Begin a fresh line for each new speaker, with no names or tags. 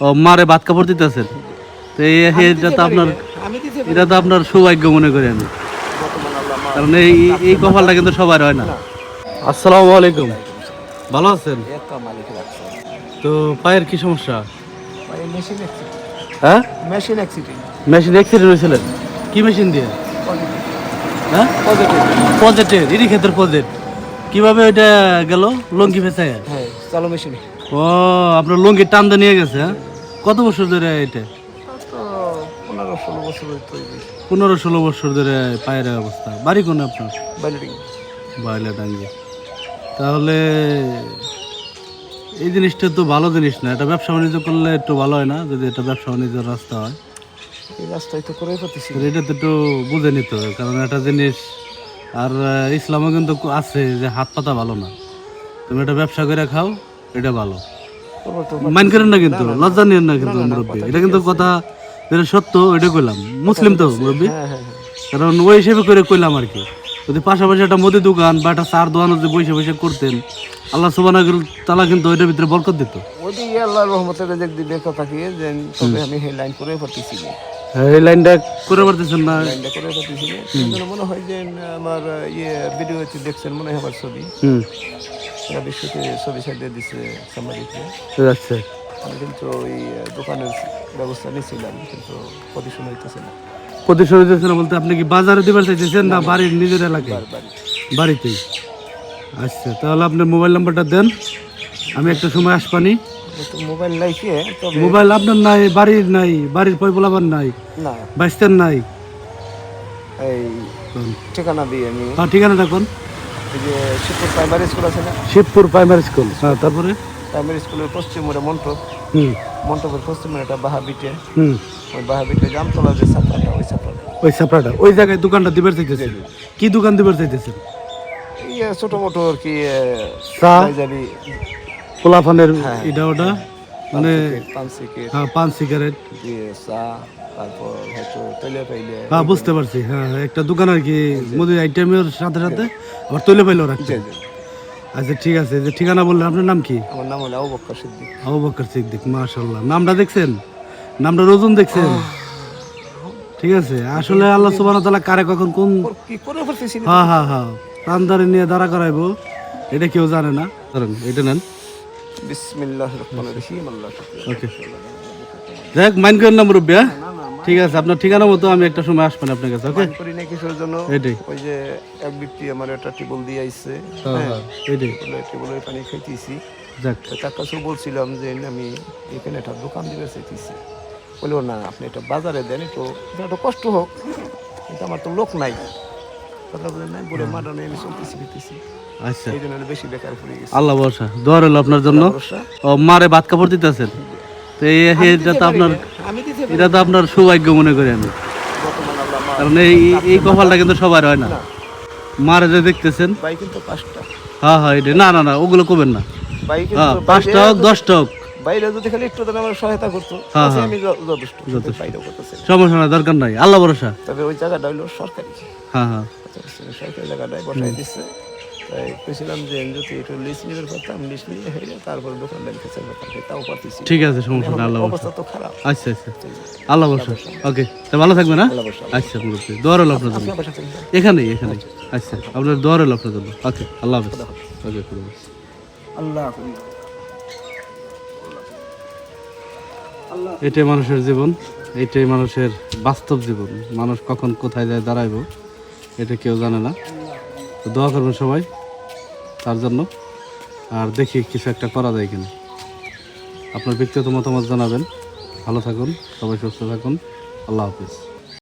ও মারে ভাত কাপড় দিতেছেন। তো এই- এটা তো আপনার এটা তো আপনার সৌভাগ্য মনে করি আমি। কারণ এই এই কপালটা কিন্তু সবার হয় না। আসসালামু আলাইকুম। ভালো আছেন?
এত মালিক রাখছে
তো পায়ের কি সমস্যা? হ্যাঁ?
মেশিন অ্যাক্সিডেন্ট
মেশিন অ্যাক্সিডেন্ট হয়েছিলেন? কি মেশিন দিয়ে? হ্যাঁ?
পজিটিভ
পজেটের ইরি ক্ষেত্রে পজেট কীভাবে ওইটা গেল? লঙ্গি ফেসায়
হ্যাঁ চালু মেশিনে
ও আপনার লঙ্গি টান দিয়ে নিয়ে গেছে হ্যাঁ? কত বছর ধরে এটা?
তো পনেরো ষোলো বছর
পনেরো ষোলো বছর ধরে পায়ের অবস্থা। বাড়ি কোন আপনার?
বাইলিং
বাইলা ডাঙ্গি তাহলে এই জিনিসটা তো ভালো জিনিস না। এটা ব্যবসা বাণিজ্য করলে একটু ভালো হয় না যদি এটা ব্যবসা বাণিজ্যের রাস্তা হয়?
এই রাস্তায় তো করে
এটা তো একটু বুঝে নিতে হবে কারণ একটা জিনিস আর ইসলামও কিন্তু আছে যে হাত পাতা ভালো না। তুমি এটা ব্যবসা করে খাও এটা ভালো। মাইন করেন না কিন্তু লজ্জা নিয়েন না। কিন্তু মুরব্বী। এটা কিন্তু কথা যেটা সত্য ওইটা কইলাম। মুসলিম তো মুরব্বী।
হ্যাঁ হ্যাঁ হ্যাঁ।
কারণ ওই হিসেবে করে কইলাম আর কি। যদি পাশাপাশি একটা মুদি দোকান বা একটা চার দোকান যদি বসে বসে করতেন আল্লাহ সুবানা তালা কিন্তু ওইটার ভিতরে বরকত দিত।
ওই আল্লাহ রহমতের দিবে কথা কি যে তবে আমি সেই লাইন করে পাচ্ছি
এই লাইনটা করে পারতেছেন না?
লাইনটা করে সেই জন্য মনে হয় যে আমার ইয়ে ভিডিওতে দেখছেন মনে হয় আমার ছবি।
হুম।
সারা বিশ্বতে ছবি সাইডে দিছে সাংবাদিকরা।
যাচ্ছে
আমি কিন্তু ওই দোকানের ব্যবস্থা নিয়েছিলাম কিন্তু প্রদূষণ হইতেছে না।
প্রতিশোধ দিতেছেন বলতে আপনি কি বাজারে দিবার চাইতেছেন না বাড়ির নিজের এলাকায়?
বাড়ি
বাড়িতেই। আচ্ছা তাহলে আপনার মোবাইল নাম্বারটা দেন। আমি একটা সময় আসবানি।
তো মোবাইল লাইকে
মোবাইল আপনার নাই বাড়ির নাই বাড়ির পয় বলাবার নাই
না।
বাইস্তের নাই।
এই ঠিকানা দিয়ে আমি।
হ্যাঁ ঠিকানাটা কোন
শিবপুর প্রাইমারি স্কুল আছে না?
শিবপুর প্রাইমারি স্কুল হ্যাঁ তারপরে?
প্রাইমারি স্কুলের পশ্চিম মোড়ে মন্টপ।
হুম।
মন্টপের পশ্চিম একটা বাহাবিটে
হুম।
ওই বাহাবিটে জামতলা যে ছাত্রটা ওই ছাত্রটা
ওই সাপড়াটা ওই জায়গায় দোকানটা দিবার চাইতেছেন? কি দোকান দিবার চাইতেছেন?
ছোট মোটো আর কি
চা? পোলাফানের এটা ওটা? মানে
পান
হ্যাঁ পান সিগারেট।
তারপর হয়তো তেলে পাইলে
হ্যাঁ বুঝতে পারছি হ্যাঁ একটা দোকান আর কি মুদির আইটেমের সাথে সাথে আবার তৈলে পাইলো রাখছে। আচ্ছা ঠিক আছে যে ঠিকানা বললেন আপনার নাম কি?
আমার নাম হলো আবু বক্কর সিদ্দিক।
আবু সিদ্দিক মাশাল্লাহ নামটা দেখছেন? নামটা ওজন দেখছেন? ঠিক আছে আসলে আল্লাহ সুবহানাহু ওয়া তাআলা কারে কখন কোন
কি করে ফেলতেছি
হ্যাঁ হ্যাঁ হ্যাঁ। প্রাণদারে নিয়ে দাঁড়া করাইবো এটা কেউ জানে না। ধরেন এটা নেন। ওকে। দেখ মাইন্ড করেন না মুরব্বী হ্যাঁ? ঠিক আছে আপনার ঠিকানা মতো আমি একটা সময় আসবেন আপনার কাছে ওকে?
করি না কিসের জন্য।
এটাই।
ওই যে এক ব্যক্তি আমার একটা টিবল দিয়ে আইছে
হ্যাঁ হ্যাঁ। এটাই।
বলে টিবলের পানি খাইতেছি।
যাক।
তার কাছেও বলছিলাম যে আমি এখানে একটা দোকান দিতে চাইতেছি বলল না আপনি এটা বাজারে দেন একটু একটু কষ্ট হোক কিন্তু আমার তো লোক নাই। কথা বলে নাই বলে মাডানে আমি চলতেছি ফিরতেছি।
আচ্ছা।
এই জন্য আমি বেশি বেকার পড়ে গেছি।
আল্লাহ দোয়া রইল আপনার জন্য। ও মারে ভাত কাপড় দিতেছেন। তো এটা তো আপনার এটা তো আপনার সৌভাগ্য মনে করি আমি। কারণ এই এই কপালটা কিন্তু সবার হয় না। মারে যে দেখতেছেন। হ্যাঁ হ্যাঁ এটা না না না ওগুলো করবেন না। হ্যাঁ পাঁচটা হোক দশটা হোক।
বাইরে যদি খালি একটু তাহলে আমার সহায়তা করতো
হ্যাঁ, হ্যাঁ।
আমি যথেষ্ট বাইরেও করতেছে না।
সমস্যা দরকার নাই আল্লাহ ভরসা।
তবে ওই জায়গাটা সরকারি।
হ্যাঁ হ্যাঁ।
সরকারি জায়গাটায় বসাই দিচ্ছে তাই কইছিলাম যে যদি একটু লিস্ট পারতাম লিস্ট নিয়ে হইলে তারপর দোকানদার কাছে ব্যাপার তাও পারতেছি।
ঠিক আছে সমস্যা আল্লাহ
অবস্থা তো খারাপ।
আচ্ছা আচ্ছা। আল্লাহ ভরসা। ওকে তা ভালো থাকবেন হ্যাঁ?
আল্লাহ
আচ্ছা মুরব্বী দোয়া রইল আপনার জন্য।
আপনার বাসা থেকে
এখানেই এখানেই। আচ্ছা। আপনার দোয়া রইল আপনার জন্য। ওকে আল্লাহ হাফেজ। ওকে খুদা হাফেজ। এটাই মানুষের জীবন, এটাই মানুষের বাস্তব জীবন। মানুষ কখন কোথায় যায় দাঁড়াইব, এটা কেউ জানে না। তো দোয়া করবেন সবাই তার জন্য। আর দেখি কিছু একটা করা যায় কিনা। আপনার ব্যক্তিগত মতামত জানাবেন। ভালো থাকুন, সবাই সুস্থ থাকুন। আল্লাহ হাফিজ।